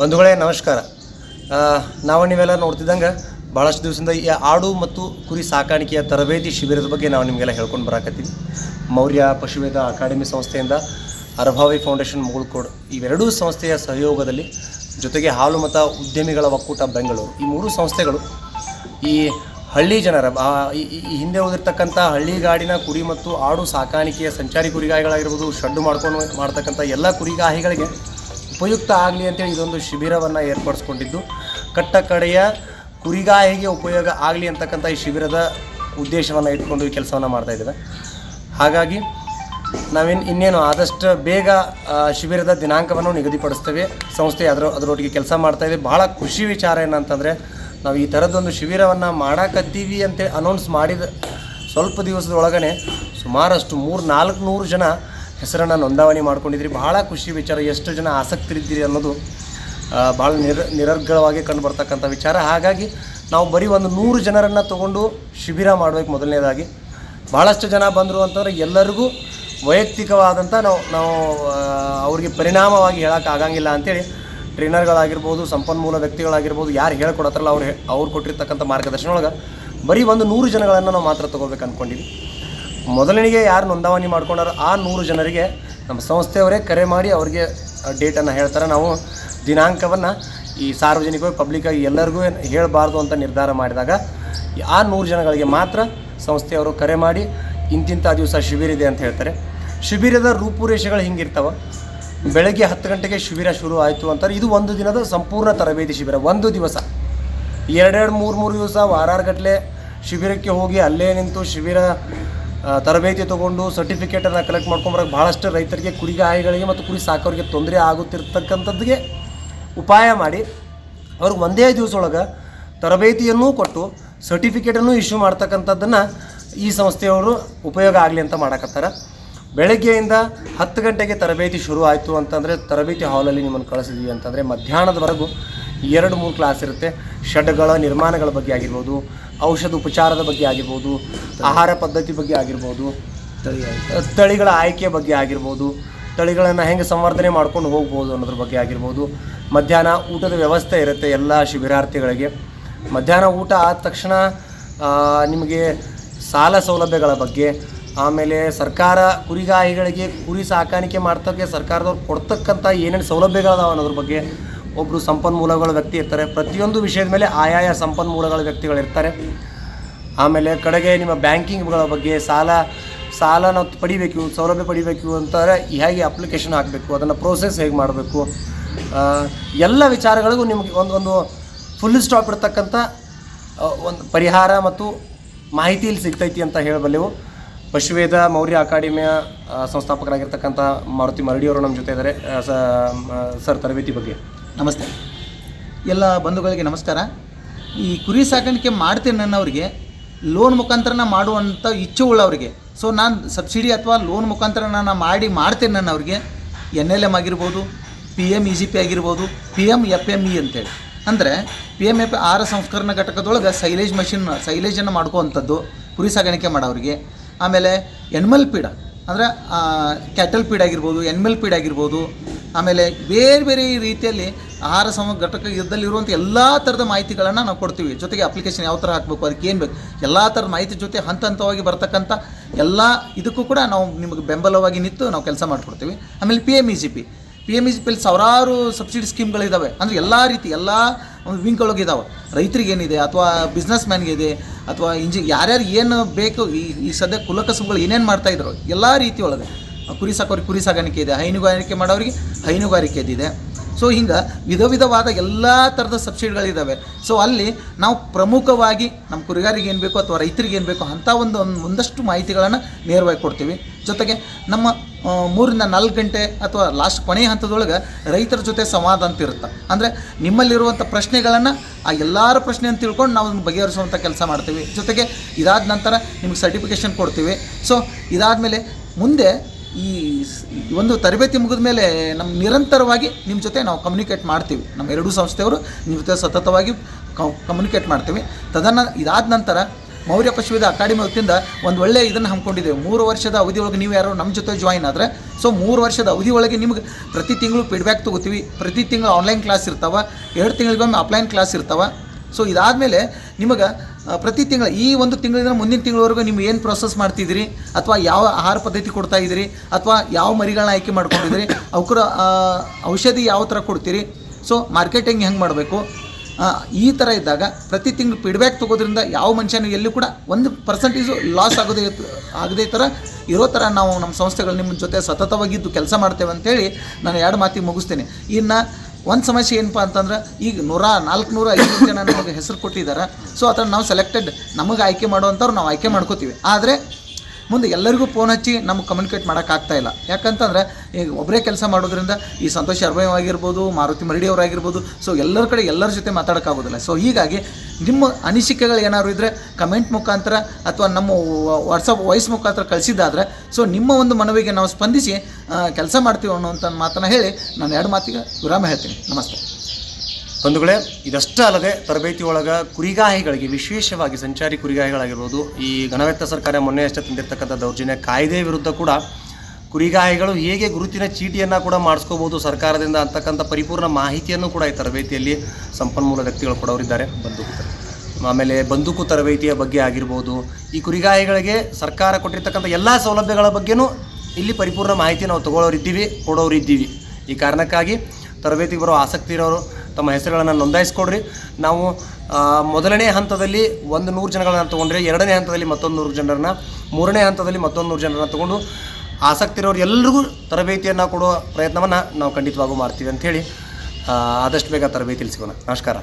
ಬಂಧುಗಳೇ, ನಮಸ್ಕಾರ. ನಾವು ನೀವೆಲ್ಲ ನೋಡ್ತಿದ್ದಂಗೆ ಭಾಳಷ್ಟು ದಿವಸದಿಂದ ಈ ಆಡು ಮತ್ತು ಕುರಿ ಸಾಕಾಣಿಕೆಯ ತರಬೇತಿ ಶಿಬಿರದ ಬಗ್ಗೆ ನಾವು ನಿಮಗೆಲ್ಲ ಹೇಳ್ಕೊಂಡು ಬರಾಕತ್ತೀವಿ. ಮೌರ್ಯ ಪಶುವೇದ ಅಕಾಡೆಮಿ ಸಂಸ್ಥೆಯಿಂದ ಅರಭಾವಿ ಫೌಂಡೇಶನ್ ಮುಗುಳ್ಕೋಡ್ ಇವೆರಡೂ ಸಂಸ್ಥೆಯ ಸಹಯೋಗದಲ್ಲಿ ಜೊತೆಗೆ ಹಾಲು ಮತ ಉದ್ಯಮಿಗಳ ಒಕ್ಕೂಟ ಬೆಂಗಳೂರು. ಈ ಮೂರು ಸಂಸ್ಥೆಗಳು ಈ ಹಳ್ಳಿ ಜನರ ಈ ಹಿಂದೆ ಹೋಗಿರ್ತಕ್ಕಂಥ ಹಳ್ಳಿಗಾಡಿನ ಕುರಿ ಮತ್ತು ಆಡು ಸಾಕಾಣಿಕೆಯ ಸಂಚಾರಿ ಕುರಿಗಾಯಿಗಳಾಗಿರ್ಬೋದು ಶಡ್ಡು ಮಾಡ್ಕೊಂಡು ಮಾಡ್ತಕ್ಕಂಥ ಎಲ್ಲ ಕುರಿಗಾಹಿಗಳಿಗೆ ಉಪಯುಕ್ತ ಆಗಲಿ ಅಂತೇಳಿ ಇದೊಂದು ಶಿಬಿರವನ್ನು ಏರ್ಪಡಿಸ್ಕೊಂಡಿದ್ದು. ಕಟ್ಟ ಕಡೆಯ ಕುರಿಗಾಯಿಗೆ ಉಪಯೋಗ ಆಗಲಿ ಅಂತಕ್ಕಂಥ ಈ ಶಿಬಿರದ ಉದ್ದೇಶವನ್ನು ಇಟ್ಕೊಂಡು ಈ ಕೆಲಸವನ್ನು ಮಾಡ್ತಾ ಇದ್ದೇವೆ. ಹಾಗಾಗಿ ನಾವೇನು ಇನ್ನೇನು ಆದಷ್ಟು ಬೇಗ ಶಿಬಿರದ ದಿನಾಂಕವನ್ನು ನಿಗದಿಪಡಿಸ್ತೇವೆ. ಸಂಸ್ಥೆ ಅದರ, ಅದರೊಟ್ಟಿಗೆ ಕೆಲಸ ಮಾಡ್ತಾ ಇದೆ. ಭಾಳ ಖುಷಿ ವಿಚಾರ ಏನಂತಂದರೆ, ನಾವು ಈ ಥರದ್ದೊಂದು ಶಿಬಿರವನ್ನು ಮಾಡಾಕತ್ತೀವಿ ಅಂತೇಳಿ ಅನೌನ್ಸ್ ಮಾಡಿದ ಸ್ವಲ್ಪ ದಿವಸದೊಳಗನೆ ಸುಮಾರಷ್ಟು ಮೂರು ನಾಲ್ಕು ನೂರು ಜನ ಹೆಸರನ್ನು ನೋಂದಾವಣಿ ಮಾಡ್ಕೊಂಡಿದ್ರಿ. ಬಹಳ ಖುಷಿ ವಿಚಾರ, ಎಷ್ಟು ಜನ ಆಸಕ್ತರಿದ್ದೀರಿ ಅನ್ನೋದು ಭಾಳ ನಿರ, ನಿರರ್ಗಳವಾಗಿ ಕಂಡು ಬರ್ತಕ್ಕಂಥ ವಿಚಾರ. ಹಾಗಾಗಿ ನಾವು ಬರೀ ಒಂದು ನೂರು ಜನರನ್ನು ತೊಗೊಂಡು ಶಿಬಿರ ಮಾಡಬೇಕು ಮೊದಲನೇದಾಗಿ. ಭಾಳಷ್ಟು ಜನ ಬಂದರು ಅಂತಂದ್ರೆ ಎಲ್ಲರಿಗೂ ವೈಯಕ್ತಿಕವಾದಂಥ ನಾವು ನಾವು ಅವ್ರಿಗೆ ಪರಿಣಾಮವಾಗಿ ಹೇಳೋಕೆ ಆಗಂಗಿಲ್ಲ ಅಂತೇಳಿ ಟ್ರೈನರ್ಗಳಾಗಿರ್ಬೋದು, ಸಂಪನ್ಮೂಲ ವ್ಯಕ್ತಿಗಳಾಗಿರ್ಬೋದು, ಯಾರು ಹೇಳ್ಕೊಡತ್ತಾರಲ್ಲ ಅವ್ರು ಅವ್ರು ಕೊಟ್ಟಿರ್ತಕ್ಕಂಥ ಮಾರ್ಗದರ್ಶನ ಒಳಗೆ ಬರೀ ಒಂದು ನೂರು ಜನಗಳನ್ನು ನಾವು ಮಾತ್ರ ತೊಗೋಬೇಕು ಅಂದ್ಕೊಂಡಿವಿ ಮೊದಲನಿಗೆ ಯಾರು ನೋಂದಾವಣಿ ಮಾಡ್ಕೊಂಡಾರೋ ಆ ನೂರು ಜನರಿಗೆ ನಮ್ಮ ಸಂಸ್ಥೆಯವರೇ ಕರೆ ಮಾಡಿ ಅವರಿಗೆ ಡೇಟನ್ನು ಹೇಳ್ತಾರೆ. ನಾವು ದಿನಾಂಕವನ್ನು ಈ ಸಾರ್ವಜನಿಕವಾಗಿ ಪಬ್ಲಿಕ್ಕಾಗಿ ಎಲ್ಲರಿಗೂ ಹೇಳಬಾರ್ದು ಅಂತ ನಿರ್ಧಾರ ಮಾಡಿದಾಗ ಆ ನೂರು ಜನಗಳಿಗೆ ಮಾತ್ರ ಸಂಸ್ಥೆಯವರು ಕರೆ ಮಾಡಿ ಇಂತಿಂಥ ದಿವಸ ಶಿಬಿರ ಇದೆ ಅಂತ ಹೇಳ್ತಾರೆ. ಶಿಬಿರದ ರೂಪುರೇಷೆಗಳು ಹಿಂಗಿರ್ತಾವೆ. ಬೆಳಗ್ಗೆ ಹತ್ತು ಗಂಟೆಗೆ ಶಿಬಿರ ಶುರು ಆಯಿತು ಅಂತಾರೆ. ಇದು ಒಂದು ದಿನದ ಸಂಪೂರ್ಣ ತರಬೇತಿ ಶಿಬಿರ, ಒಂದು ದಿವಸ. ಎರಡೆರಡು ಮೂರು ಮೂರು ದಿವಸ ವಾರಾರ್ಗಟ್ಟಲೆ ಶಿಬಿರಕ್ಕೆ ಹೋಗಿ ಅಲ್ಲೇ ನಿಂತು ಶಿಬಿರ ತರಬೇತಿ ತೊಗೊಂಡು ಸರ್ಟಿಫಿಕೇಟನ್ನು ಕಲೆಕ್ಟ್ ಮಾಡ್ಕೊಂಬರಕ್ಕೆ ಭಾಳಷ್ಟು ರೈತರಿಗೆ ಕುರಿಗಾಯಿಗಳಿಗೆ ಮತ್ತು ಕುರಿ ಸಾಕೋರಿಗೆ ತೊಂದರೆ ಆಗುತ್ತಿರ್ತಕ್ಕಂಥದ್ದಿಗೆ ಉಪಾಯ ಮಾಡಿ. ಅವ್ರಿಗೆ ಒಂದೇ ದಿವಸ ತರಬೇತಿಯನ್ನೂ ಕೊಟ್ಟು ಸರ್ಟಿಫಿಕೇಟನ್ನು ಇಶ್ಯೂ ಮಾಡ್ತಕ್ಕಂಥದ್ದನ್ನು ಈ ಸಂಸ್ಥೆಯವರು ಉಪಯೋಗ ಆಗಲಿ ಅಂತ ಮಾಡಕತ್ತಾರೆ. ಬೆಳಗ್ಗೆಯಿಂದ ಹತ್ತು ಗಂಟೆಗೆ ತರಬೇತಿ ಶುರು ಆಯಿತು ಅಂತಂದರೆ ತರಬೇತಿ ಹಾಲಲ್ಲಿ ನಿಮ್ಮನ್ನು ಕಳಿಸಿದ್ವಿ ಅಂತಂದರೆ ಮಧ್ಯಾಹ್ನದವರೆಗೂ ಎರಡು ಮೂರು ಕ್ಲಾಸ್ ಇರುತ್ತೆ. ಷಡ್ಗಳ ನಿರ್ಮಾಣಗಳ ಬಗ್ಗೆ ಆಗಿರ್ಬೋದು, ಔಷಧ ಉಪಚಾರದ ಬಗ್ಗೆ ಆಗಿರ್ಬೋದು, ಆಹಾರ ಪದ್ಧತಿ ಬಗ್ಗೆ ಆಗಿರ್ಬೋದು, ತಳಿಗಳ ಆಯ್ಕೆ ಬಗ್ಗೆ ಆಗಿರ್ಬೋದು, ತಳಿಗಳನ್ನು ಹೆಂಗೆ ಸಂವರ್ಧನೆ ಮಾಡ್ಕೊಂಡು ಹೋಗ್ಬೋದು ಅನ್ನೋದ್ರ ಬಗ್ಗೆ ಆಗಿರ್ಬೋದು. ಮಧ್ಯಾಹ್ನ ಊಟದ ವ್ಯವಸ್ಥೆ ಇರುತ್ತೆ ಎಲ್ಲ ಶಿಬಿರಾರ್ಥಿಗಳಿಗೆ. ಮಧ್ಯಾಹ್ನ ಊಟ ಆದ ತಕ್ಷಣ ನಿಮಗೆ ಸಾಲ ಸೌಲಭ್ಯಗಳ ಬಗ್ಗೆ, ಆಮೇಲೆ ಸರ್ಕಾರ ಕುರಿಗಾಯಿಗಳಿಗೆ ಕುರಿ ಸಾಕಾಣಿಕೆ ಮಾಡ್ತಕ್ಕೆ ಸರ್ಕಾರದವ್ರು ಕೊಡ್ತಕ್ಕಂಥ ಏನೇನು ಸೌಲಭ್ಯಗಳದಾವ ಅನ್ನೋದ್ರ ಬಗ್ಗೆ ಒಬ್ಬರು ಸಂಪನ್ಮೂಲಗಳ ವ್ಯಕ್ತಿ ಇರ್ತಾರೆ. ಪ್ರತಿಯೊಂದು ವಿಷಯದ ಮೇಲೆ ಆಯಾಯ ಸಂಪನ್ಮೂಲಗಳ ವ್ಯಕ್ತಿಗಳಿರ್ತಾರೆ ಆಮೇಲೆ ಕಡೆಗೆ ನಿಮ್ಮ ಬ್ಯಾಂಕಿಂಗ್ಗಳ ಬಗ್ಗೆ ಸಾಲ ಸಾಲ ನಾವು ಪಡಿಬೇಕು, ಸೌಲಭ್ಯ ಪಡಿಬೇಕು ಅಂತಾರೆ, ಹೇಗೆ ಅಪ್ಲಿಕೇಶನ್ ಹಾಕಬೇಕು, ಅದನ್ನು ಪ್ರೋಸೆಸ್ ಹೇಗೆ ಮಾಡಬೇಕು. ಎಲ್ಲ ವಿಚಾರಗಳಿಗೂ ನಿಮಗೆ ಒಂದು ಒಂದು ಫುಲ್ ಸ್ಟಾಪ್ ಇರ್ತಕ್ಕಂಥ ಒಂದು ಪರಿಹಾರ ಮತ್ತು ಮಾಹಿತಿ ಇಲ್ಲಿ ಸಿಗ್ತೈತಿ ಅಂತ ಹೇಳಬಲ್ಲೆವು. ಪಶುವೇದ ಮೌರ್ಯ ಅಕಾಡೆಮಿಯ ಸಂಸ್ಥಾಪಕರಾಗಿರ್ತಕ್ಕಂಥ ಮಾರುತಿ ಮರಡಿಯವರು ನಮ್ಮ ಜೊತೆ ಇದ್ದಾರೆ. ಸರ್, ತರಬೇತಿ ಬಗ್ಗೆ. ನಮಸ್ತೆ. ಎಲ್ಲ ಬಂಧುಗಳಿಗೆ ನಮಸ್ಕಾರ. ಈ ಕುರಿ ಸಾಕಾಣಿಕೆ ಮಾಡ್ತೀನಿ ನನ್ನವ್ರಿಗೆ ಲೋನ್ ಮುಖಾಂತರನ ಮಾಡುವಂಥ ಇಚ್ಛೆ ಉಳ್ಳವರಿಗೆ ಸೊ ನಾನು ಸಬ್ಸಿಡಿ ಅಥವಾ ಲೋನ್ ಮುಖಾಂತರ ನಾನು ಮಾಡಿ ಮಾಡ್ತೀನಿ ನನ್ನವ್ರಿಗೆ ಎನ್ ಎಲ್ ಎಂ ಆಗಿರ್ಬೋದು, P M E G P ಆಗಿರ್ಬೋದು, P M F M E ಅಂತೇಳಿ. ಅಂದರೆ, ಪಿ ಎಂ ಎಫ್ ಆಹಾರ ಸಂಸ್ಕರಣ ಘಟಕದೊಳಗೆ ಸೈಲೇಜ್ ಮಷಿನ್, ಸೈಲೇಜನ್ನು ಮಾಡ್ಕೋವಂಥದ್ದು ಕುರಿ ಸಾಗಾಣಿಕೆ ಮಾಡೋರಿಗೆ ಆಮೇಲೆ ಎನ್ಮಲ್ ಪೀಡ. ಅಂದರೆ ಕ್ಯಾಟಲ್ ಪೀಡ್ ಆಗಿರ್ಬೋದು, ಎನ್ಮಲ್ ಪೀಡ್ ಆಗಿರ್ಬೋದು ಆಮೇಲೆ ಬೇರೆ ಬೇರೆ ರೀತಿಯಲ್ಲಿ ಆಹಾರ ಸಮ ಘಟಕ ಇದ್ದಲ್ಲಿರುವಂಥ ಎಲ್ಲ ಥರದ ಮಾಹಿತಿಗಳನ್ನು ನಾವು ಕೊಡ್ತೀವಿ. ಜೊತೆಗೆ ಅಪ್ಲಿಕೇಶನ್ ಯಾವ ಥರ ಹಾಕಬೇಕು, ಅದಕ್ಕೆ ಏನು ಬೇಕು? ಎಲ್ಲ ಥರದ ಮಾಹಿತಿ ಜೊತೆ ಹಂತ ಹಂತವಾಗಿ ಬರ್ತಕ್ಕಂಥ ಎಲ್ಲ ಇದಕ್ಕೂ ಕೂಡ ನಾವು ನಿಮಗೆ ಬೆಂಬಲವಾಗಿ ನಿಂತು ನಾವು ಕೆಲಸ ಮಾಡಿಕೊಡ್ತೀವಿ. ಆಮೇಲೆ P M E G P P M E G ಪಿಲಿ ಸಾವಿರಾರು ಸಬ್ಸಿಡಿ ಸ್ಕೀಮ್ಗಳಿದ್ದಾವೆ ಅಂದರೆ ಎಲ್ಲ ರೀತಿ, ಎಲ್ಲ ವಿಂಗ್ಗಳಿಗೆ ಇದ್ದಾವೆ ರೈತರಿಗೆ ಏನಿದೆ, ಅಥವಾ ಬಿಸ್ನೆಸ್ ಮ್ಯಾನ್ಗೆ ಇದೆ, ಅಥವಾ ಇಂಜಿ ಯಾರ್ಯಾರು ಏನು ಬೇಕು, ಈ ಈ ಸದ್ಯ ಕುಲಕಸಬುಗಳು ಏನೇನು ಮಾಡ್ತಾಯಿದ್ರು ಎಲ್ಲ ರೀತಿ ಒಳಗೆ ಕುರಿ ಸಾಕೋರಿಗೆ ಕುರಿ ಸಾಗಾಣಿಕೆ ಇದೆ ಹೈನುಗಾರಿಕೆ ಮಾಡೋರಿಗೆ ಹೈನುಗಾರಿಕೆ ಇದೆ ಸೊ ಹಿಂಗೆ ವಿಧ ವಿಧವಾದ ಎಲ್ಲ ಥರದ ಸಬ್ಸಿಡಿಗಳಿದ್ದಾವೆ ಸೊ ಅಲ್ಲಿ ನಾವು ಪ್ರಮುಖವಾಗಿ ನಮ್ಮ ಕುರಿಗಾರಿಗೆ ಏನು ಬೇಕು ಅಥವಾ ರೈತರಿಗೆ ಏನು ಬೇಕು ಅಂಥ ಒಂದು ಒಂದು ಒಂದಷ್ಟು ಮಾಹಿತಿಗಳನ್ನು ನೇರವಾಗಿ ಕೊಡ್ತೀವಿ. ಜೊತೆಗೆ ನಮ್ಮ ಮೂರಿಂದ ನಾಲ್ಕು ಗಂಟೆ ಅಥವಾ ಲಾಸ್ಟ್ ಕೊನೆಯ ಹಂತದೊಳಗೆ ರೈತರ ಜೊತೆ ಸಂವಾದ ಅಂತ ಇರುತ್ತೆ. ಅಂದರೆ ನಿಮ್ಮಲ್ಲಿರುವಂಥ ಪ್ರಶ್ನೆಗಳನ್ನು ಆ ಎಲ್ಲರ ಪ್ರಶ್ನೆ ಅಂತ ತಿಳ್ಕೊಂಡು ನಾವು ಅದನ್ನು ಬಗೆಹರಿಸುವಂಥ ಕೆಲಸ ಮಾಡ್ತೀವಿ. ಜೊತೆಗೆ ಇದಾದ ನಂತರ ನಿಮಗೆ ಸರ್ಟಿಫಿಕೇಷನ್ ಕೊಡ್ತೀವಿ. ಸೊ ಇದಾದಮೇಲೆ ಮುಂದೆ ಈ ಒಂದು ತರಬೇತಿ ಮುಗಿದ ಮೇಲೆ ನಮ್ಮ ನಿರಂತರವಾಗಿ ನಿಮ್ಮ ಜೊತೆ ನಾವು ಕಮ್ಯುನಿಕೇಟ್ ಮಾಡ್ತೀವಿ. ನಮ್ಮ ಎರಡೂ ಸಂಸ್ಥೆಯವರು ನಿಮ್ಮ ಜೊತೆ ಸತತವಾಗಿ ಕಮ್ಯುನಿಕೇಟ್ ಮಾಡ್ತೀವಿ. ತದನ ಇದಾದ ನಂತರ ಮೌರ್ಯ ಪಶುವಿದ ಅಕಾಡೆಮಿ ವತಿಯಿಂದ ಒಂದು ಒಳ್ಳೆಯ ಇದನ್ನು ಹಮ್ಮಿಕೊಂಡಿದ್ದೇವೆ ಮೂರು ವರ್ಷದ ಅವಧಿ ಒಳಗೆ ನೀವು ಯಾರು ನಮ್ಮ ಜೊತೆ ಜಾಯಿನ್ ಆದರೆ ಸೊ ಮೂರು ವರ್ಷದ ಅವಧಿ ಒಳಗೆ ನಿಮ್ಗೆ ಪ್ರತಿ ತಿಂಗಳು ಫೀಡ್ಬ್ಯಾಕ್ ತೊಗೋತೀವಿ. ಪ್ರತಿ ತಿಂಗಳು ಆನ್ಲೈನ್ ಕ್ಲಾಸ್ ಇರ್ತಾವೆ. ಎರಡು ತಿಂಗಳಿಗೊಮ್ಮೆ ಆಫ್ಲೈನ್ ಕ್ಲಾಸ್ ಇರ್ತಾವೆ. ಸೊ ಇದಾದಮೇಲೆ ನಿಮಗೆ ಪ್ರತಿ ತಿಂಗಳು, ಈ ಒಂದು ತಿಂಗಳಿಂದ ಮುಂದಿನ ತಿಂಗಳವರೆಗೂ ನೀವು ಏನು ಪ್ರೊಸೆಸ್ ಮಾಡ್ತಿದ್ದೀರಿ? ಅಥವಾ ಯಾವ ಆಹಾರ ಪದ್ಧತಿ ಕೊಡ್ತಾ ಇದ್ದೀರಿ? ಅಥವಾ ಯಾವ ಮರಿಗಳನ್ನ ಆಯ್ಕೆ ಮಾಡ್ಕೊಂಡಿದ್ದೀರಿ? ಅವಕ್ರ ಔಷಧಿ ಯಾವ ಥರ ಕೊಡ್ತೀರಿ? ಸೊ ಮಾರ್ಕೆಟಿಂಗ್ ಹೆಂಗೆ ಮಾಡಬೇಕು? ಈ ಥರ ಇದ್ದಾಗ ಪ್ರತಿ ತಿಂಗಳು ಫೀಡ್ಬ್ಯಾಕ್ ತೊಗೋದ್ರಿಂದ ಯಾವ ಮನುಷ್ಯನ ಎಲ್ಲೂ ಕೂಡ ಒಂದು ಪರ್ಸೆಂಟೇಜು ಲಾಸ್ ಆಗೋದೇ, ಆಗದೇ ಥರ ಇರೋ ಥರ ನಾವು ನಮ್ಮ ಸಂಸ್ಥೆಗಳು ನಿಮ್ಮ ಜೊತೆ ಸತತವಾಗಿದ್ದು ಕೆಲಸ ಮಾಡ್ತೇವೆ ಅಂತೇಳಿ ನಾನು ಎರಡು ಮಾತಿಗೆ ಮುಗಿಸ್ತೇನೆ. ಇನ್ನು ಒಂದು ಸಮಸ್ಯೆ ಏನಪ್ಪ ಅಂತಂದ್ರೆ, ಈಗ ನೂರ ನಾಲ್ಕುನೂರ ಜನ ನಮಗೆ ಹೆಸರು ಕೊಟ್ಟಿದ್ದಾರೆ ಸೊ ಅದನ್ನು ನಾವು ಸೆಲೆಕ್ಟೆಡ್ ನಮಗೆ ಆಯ್ಕೆ ಮಾಡುವಂಥವ್ರು ನಾವು ಆಯ್ಕೆ ಮಾಡ್ಕೋತೀವಿ. ಆದರೆ ಮುಂದೆ ಎಲ್ಲರಿಗೂ ಫೋನ್ ಹಚ್ಚಿ ನಮ್ಗೆ ಕಮ್ಯುನಿಕೇಟ್ ಮಾಡೋಕ್ಕಾಗ್ತಾ ಇಲ್ಲ. ಯಾಕಂತಂದ್ರೆ, ಈಗ ಒಬ್ಬರೇ ಕೆಲಸ ಮಾಡೋದ್ರಿಂದ ಈ ಸಂತೋಷ್ ಆಗಿರ್ಬೋದು, ಮಾರುತಿ ಮರಡಿ ಅವರಾಗಿರ್ಬೋದು ಸೊ ಎಲ್ಲರ ಕಡೆ ಎಲ್ಲರ ಜೊತೆ ಮಾತಾಡೋಕ್ಕಾಗೋದಿಲ್ಲ ಸೊ ಹೀಗಾಗಿ ನಿಮ್ಮ ಅನಿಸಿಕೆಗಳು ಏನಾದ್ರು ಇದ್ದರೆ ಕಮೆಂಟ್ ಮುಖಾಂತರ ಅಥವಾ ನಮ್ಮ ವಾಟ್ಸಪ್ ವಾಯ್ಸ್ ಮುಖಾಂತರ ಕಳಿಸಿದ್ದಾದರೆ ಸೊ ನಿಮ್ಮ ಒಂದು ಮನವಿಗೆ ನಾವು ಸ್ಪಂದಿಸಿ ಕೆಲಸ ಮಾಡ್ತೀವಿ ಅನ್ನುವಂಥ ಮಾತನ್ನು ಹೇಳಿ ನಾನು ಎರಡು ಮಾತಿಗೆ ವಿರಾಮ ಹೇಳ್ತೀನಿ. ನಮಸ್ತೆ. ಬಂಧುಗಳೇ, ಇದಷ್ಟೇ ಅಲ್ಲದೆ ತರಬೇತಿ ಒಳಗೆ ಕುರಿಗಾಹಿಗಳಿಗೆ ವಿಶೇಷವಾಗಿ ಸಂಚಾರಿ ಕುರಿಗಾಹಿಗಳಾಗಿರ್ಬೋದು ಈ ಘನವೆತ್ತ ಸರ್ಕಾರ ಮೊನ್ನೆ ಅಷ್ಟೇ ತಂದಿರತಕ್ಕಂಥ ದೌರ್ಜನ್ಯ ಕಾಯ್ದೆ ವಿರುದ್ಧ ಕೂಡ ಕುರಿಗಾಹಿಗಳು ಹೇಗೆ ಗುರುತಿನ ಚೀಟಿಯನ್ನು ಕೂಡ ಮಾಡಿಸ್ಕೋಬೋದು ಸರ್ಕಾರದಿಂದ ಅಂತಕ್ಕಂಥ ಪರಿಪೂರ್ಣ ಮಾಹಿತಿಯನ್ನು ಕೂಡ ಈ ತರಬೇತಿಯಲ್ಲಿ ಸಂಪನ್ಮೂಲ ವ್ಯಕ್ತಿಗಳು ಕೊಡೋರಿದ್ದಾರೆ ಬಂದೂಕು. ಆಮೇಲೆ ಬಂದೂಕು ತರಬೇತಿಯ ಬಗ್ಗೆ ಆಗಿರ್ಬೋದು, ಈ ಕುರಿಗಾಹಿಗಳಿಗೆ ಸರ್ಕಾರ ಕೊಟ್ಟಿರ್ತಕ್ಕಂಥ ಎಲ್ಲ ಸೌಲಭ್ಯಗಳ ಬಗ್ಗೆನೂ ಇಲ್ಲಿ ಪರಿಪೂರ್ಣ ಮಾಹಿತಿ ನಾವು ತಗೊಳ್ಳೋರಿದ್ದೀವಿ, ಕೊಡೋರಿದ್ದೀವಿ ಈ ಕಾರಣಕ್ಕಾಗಿ ತರಬೇತಿಗೆ ಬರೋ ಆಸಕ್ತಿ ಇರೋರು ತಮ್ಮ ಹೆಸರುಗಳನ್ನು ನೋಂದಾಯಿಸ್ಕೊಡ್ರಿ. ನಾವು ಮೊದಲನೇ ಹಂತದಲ್ಲಿ ಒಂದು ನೂರು ಜನಗಳನ್ನು ತೊಗೊಂಡ್ರೆ, ಎರಡನೇ ಹಂತದಲ್ಲಿ ಮತ್ತೊಂದು ನೂರು ಜನರನ್ನು, ಮೂರನೇ ಹಂತದಲ್ಲಿ ಮತ್ತೊಂದು ನೂರು ಜನರನ್ನು ತೊಗೊಂಡು ಆಸಕ್ತಿ ಇರೋರು ಎಲ್ರಿಗೂ ತರಬೇತಿಯನ್ನು ಕೊಡುವ ಪ್ರಯತ್ನವನ್ನು ನಾವು ಖಂಡಿತವಾಗೂ ಮಾಡ್ತೀವಿ ಅಂಥೇಳಿ ಆದಷ್ಟು ಬೇಗ ತರಬೇತಿ ಸಿಗೋಣ ನಮಸ್ಕಾರ.